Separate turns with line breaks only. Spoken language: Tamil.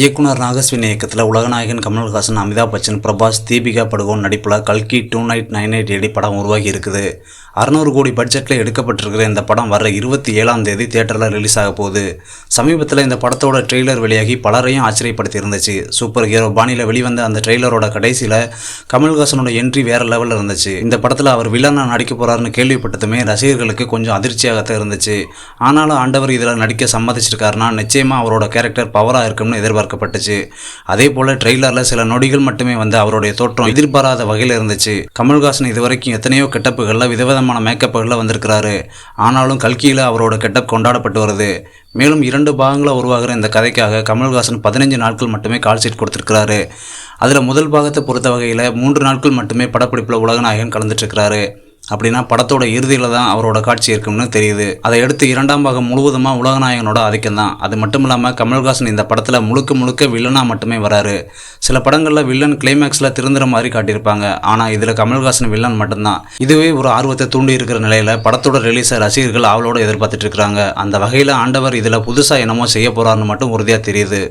இயக்குனர் நாகஸ்வின் இயக்கத்தில் உலகநாயகன் கமல்ஹாசன் அமிதாப் பச்சன் பிரபாஸ் தீபிகா படுகோன் நடிப்பில் கல்கி two eight nine eight AD படம் உருவாகி இருக்குது. அறநூறு கோடி பட்ஜெட்டில் எடுக்கப்பட்டிருக்கிற இந்த படம் வர இருபத்தி ஏழாம் தேதி தியேட்டரில் ரிலீஸ் ஆக போகுது. சமீபத்தில் இந்த படத்தோட ட்ரெய்லர் வெளியாகி பலரையும் ஆச்சரியப்படுத்தி இருந்துச்சு சூப்பர் ஹீரோ பாணியில் வெளிவந்த அந்த ட்ரெய்லரோட கடைசியில் கமல்ஹாசனோட என்ட்ரி வேற லெவலில் இருந்துச்சு. இந்த படத்தில் அவர் வில்லனாக நடிக்க போகிறாருன்னு கேள்விப்பட்டதுமே ரசிகர்களுக்கு கொஞ்சம் அதிர்ச்சியாகத்தான் இருந்துச்சு. ஆனாலும் ஆண்டவர் இதில் நடிக்க சம்மதிச்சிருக்காருன்னா நிச்சயமாக அவரோட கேரக்டர் பவராக இருக்கும்னு எதிர்பார்க்கப்பட்டுச்சு. அதே போல் ட்ரெய்லரில் சில நொடிகள் மட்டுமே வந்து அவருடைய தோற்றம் எதிர்பாராத வகையில் இருந்துச்சு. கமல்ஹாசன் இதுவரைக்கும் எத்தனையோ கெட்டப்புகளில் விதவிதமான மேக்கப்புகளில் வந்திருக்கிறாரு. ஆனாலும் கல்கியில் அவரோட கெட்டப் கொண்டாடப்பட்டு வருது. மேலும் இரண்டு பாகங்களில் உருவாகிற இந்த கதைக்காக கமல்ஹாசன் பதினஞ்சு நாட்கள் மட்டுமே கால் ஷீட் கொடுத்துருக்கிறாரு. அதில் முதல் பாகத்தை பொறுத்த வகையில் மூன்று நாட்கள் மட்டுமே படப்பிடிப்பில் உலகநாயகன் கலந்துட்டு இருக்கிறாரு. அப்படின்னா படத்தோட இறுதியில் தான் அவரோட காட்சி இருக்கும்னு தெரியுது. அதை அடுத்து இரண்டாம் பாகம் முழுவதுமாக உலகநாயகனோட ஆதிக்கம் தான். அது மட்டும் இல்லாமல் கமல்ஹாசன் இந்த படத்தில் முழுக்க முழுக்க வில்லனாக மட்டுமே வராரு. சில படங்களில் வில்லன் கிளைமேக்ஸில் திருந்துற மாதிரி காட்டியிருப்பாங்க. ஆனால் இதில் கமல்ஹாசன் வில்லன் மட்டும்தான். இதுவே ஒரு ஆர்வத்தை தூண்டி இருக்கிற நிலையில் படத்தோட ரிலீஸை ரசிகர்கள் அவளோட எதிர்பார்த்துட்டு இருக்கிறாங்க. அந்த வகையில் ஆண்டவர் இதில் புதுசாக என்னமோ செய்ய போகிறாருன்னு மட்டும் உறுதியாக தெரியுது.